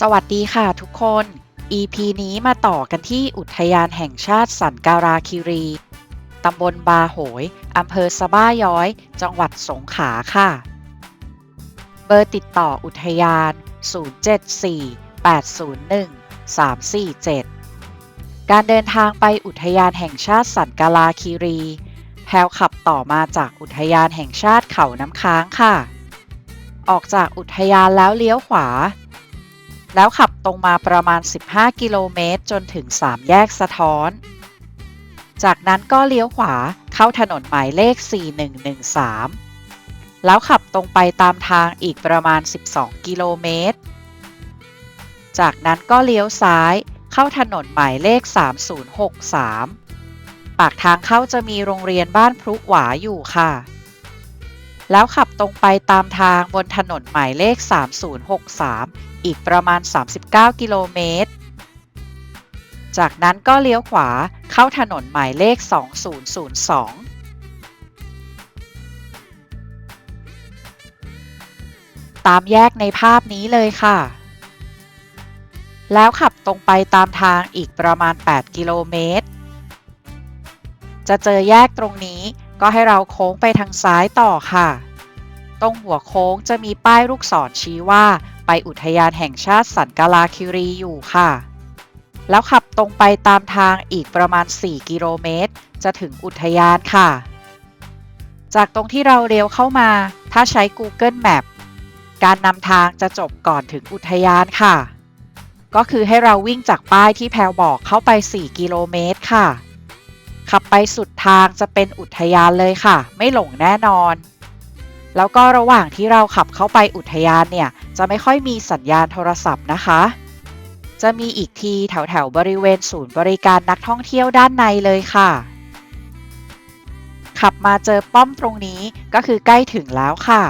สวัสดีค่ะทุกคน EP นี้มาต่อกันที่อุทยานแห่งชาติสันการาคิรี ตำบลบาโหย อำเภอสะบ้าย้อย จังหวัดสงขลาค่ะ เบอร์ติดต่ออุทยาน 074-801-347 การเดินทางไปอุทยานแห่งชาติสันกาลาคีรี แพลวขับต่อมาจากอุทยานแห่งชาติเขาน้ำค้างค่ะ ออกจากอุทยานแล้วเลี้ยวขวา แล้วขับตรงมาประมาณ 15 กิโลเมตร จนถึง 3 แยกสะท้อน จากนั้นก็เลี้ยวขวาเข้าถนนหมายเลข 4113 แล้วขับตรงไปตามทางอีกประมาณ 12 กิโลเมตร จากนั้นก็เลี้ยวซ้ายเข้าถนนหมายเลข 3063 ปากทางเข้าจะมีโรงเรียนบ้านพรุหวาอยู่ค่ะ แล้วขับตรงไปตามทางบนถนนหมายเลข 3063 อีกประมาณ 39 กิโลเมตร จากนั้นก็เลี้ยวขวาเข้าถนนหมายเลข 2002ตามแยกในภาพนี้เลยค่ะ แล้วขับตรงไปตามทางอีกประมาณ 8 กิโลเมตร จะเจอแยกตรงนี้ก็ให้เราโค้งไปทางซ้ายต่อค่ะ ตรงหัวโค้งจะมีป้ายลูกศรชี้ว่า ไปอุทยานแห่งชาติสันกาลาคิรีอยู่ค่ะ แล้วขับตรงไปตามทางอีกประมาณ 4 กิโลเมตร จะถึงอุทยานค่ะ จากตรงที่เราเลี้ยวเข้ามา ถ้าใช้ Google Map การนำทางจะจบก่อนถึงอุทยานค่ะ ก็คือให้เราวิ่งจากป้ายที่แพลบอกเข้าไป 4 กิโลเมตรค่ะ ขับไปสุดทางจะเป็นอุทยานเลยค่ะ ไม่หลงแน่นอน แล้วก็ระหว่างที่เราขับเข้าไปอุทยานเนี่ย จะไม่ค่อยมีสัญญาณโทรศัพท์นะคะ จะมีอีกทีแถวแถวบริเวณศูนย์บริการนักท่องเที่ยวด้านในเลยค่ะ ขับมาเจอป้อมตรงนี้ก็คือใกล้ถึงแล้วค่ะ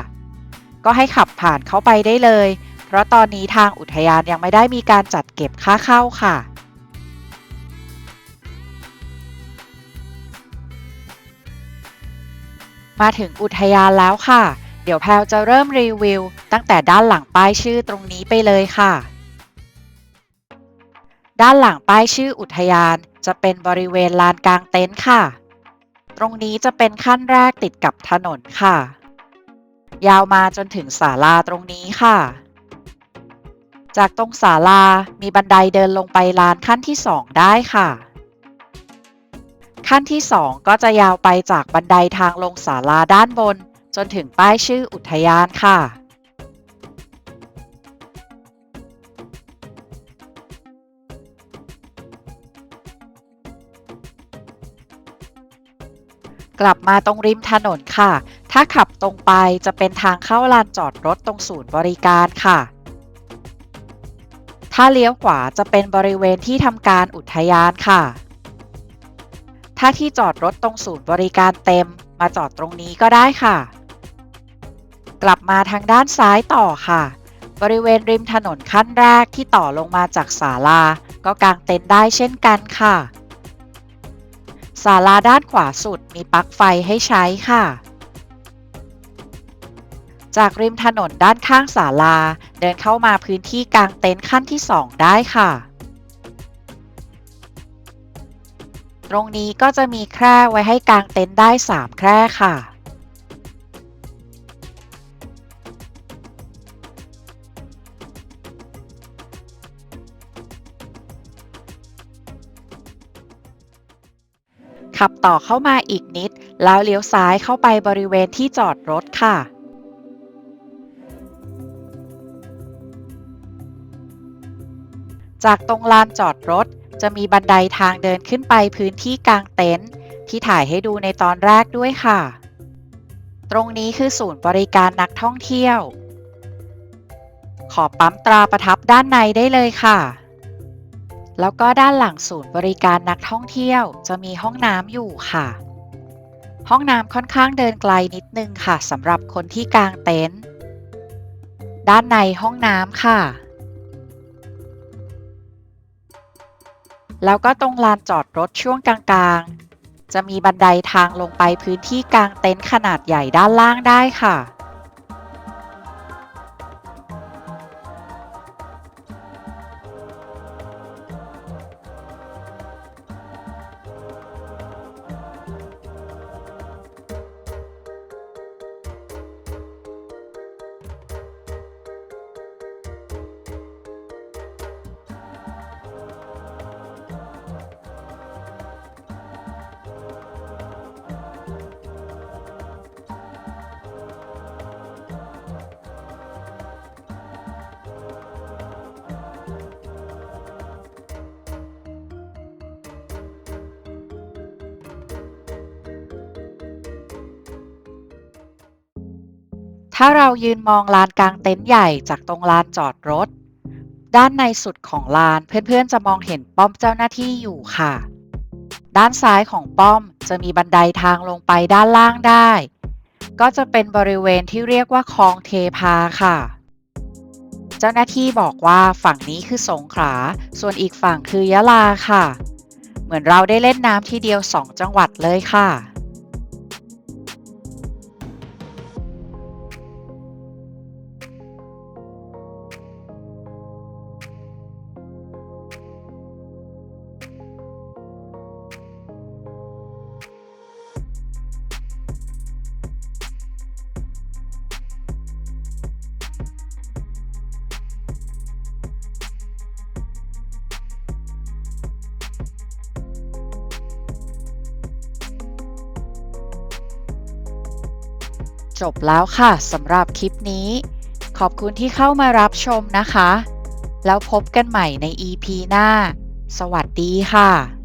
ก็ให้ขับผ่านเข้าไปได้เลย เพราะตอนนี้ทางอุทยานยังไม่ได้มีการจัดเก็บค่าเข้าค่ะ มาถึงอุทยานแล้วค่ะ เดี๋ยวแพลวจะเริ่มรีวิว ตั้งแต่ด้านหลังป้ายชื่อตรงนี้ไปเลยค่ะ ด้านหลังป้ายชื่ออุทยานจะเป็นบริเวณลานกลางเต็นท์ค่ะ ตรงนี้จะเป็นขั้นแรกติดกับถนนค่ะ ยาวมาจนถึงศาลาตรงนี้ค่ะ จากตรงศาลามีบันไดเดินลงไปลานขั้นที่2ได้ค่ะ ขั้นที่ 2 ก็จะยาวไปจากบันไดทางลงศาลาด้านบน จนถึงป้ายชื่ออุทยานค่ะ กลับมาตรงริมถนนค่ะ ถ้าขับตรงไปจะเป็นทางเข้าลานจอดรถตรงศูนย์บริการค่ะถ้าเลี้ยวขวาจะเป็นบริเวณที่ทำการอุทยานค่ะ ถ้าที่จอดรถตรงศูนย์บริการเต็ม มาจอดตรงนี้ก็ได้ค่ะ กลับมาทางด้านซ้ายต่อค่ะ บริเวณริมถนนขั้นแรกที่ต่อลงมาจากศาลา ก็กางเต็นท์ได้เช่นกันค่ะศาลาด้านขวาสุดมีปลั๊กไฟให้ใช้ค่ะ จากริมถนนด้านข้างศาลา เดินเข้ามาพื้นที่กางเต็นท์ขั้นที่ 2 ได้ค่ะ ตรงนี้ก็จะมีแคร่ไว้ให้กางเต็นท์ได้ 3 แคร่ค่ะ ขับต่อเข้ามาอีกนิด แล้วเลี้ยวซ้ายเข้าไปบริเวณที่จอดรถค่ะจากตรงลานจอดรถ จะมีบันไดทางเดินขึ้นไปพื้นที่กลางเต็นท์ที่ถ่ายให้ดูในตอนแรกด้วยค่ะ ตรงนี้คือศูนย์บริการนักท่องเที่ยว ขอปั๊มตราประทับด้านในได้เลยค่ะ แล้วก็ด้านหลังศูนย์บริการนักท่องเที่ยว จะมีห้องน้ำอยู่ค่ะ ห้องน้ำค่อนข้างเดินไกลนิดนึงค่ะสำหรับคนที่กลางเต็นท์ ด้านในห้องน้ำค่ะ แล้วก็ตรงลานจอดรถช่วงกลางๆ จะมีบันไดทางลงไปพื้นที่กลางเต็นท์ขนาดใหญ่ด้านล่างได้ค่ะ ถ้าเรายืนมองลานกลางเต็นท์ใหญ่จากตรงลานจอดรถ ด้านในสุดของลานเพื่อนๆจะมองเห็นป้อมเจ้าหน้าที่อยู่ค่ะ ด้านซ้ายของป้อมจะมีบันไดทางลงไปด้านล่างได้ ก็จะเป็นบริเวณที่เรียกว่าคลองเทพาค่ะ เจ้าหน้าที่บอกว่าฝั่งนี้คือสงขลาส่วนอีกฝั่งคือยะลาค่ะ เหมือนเราได้เล่นน้ำที่เดียวสองจังหวัดเลยค่ะ จบแล้วค่ะสำหรับคลิปนี้ ขอบคุณที่เข้ามารับชมนะคะ แล้วพบกันใหม่ใน EP หน้า สวัสดีค่ะ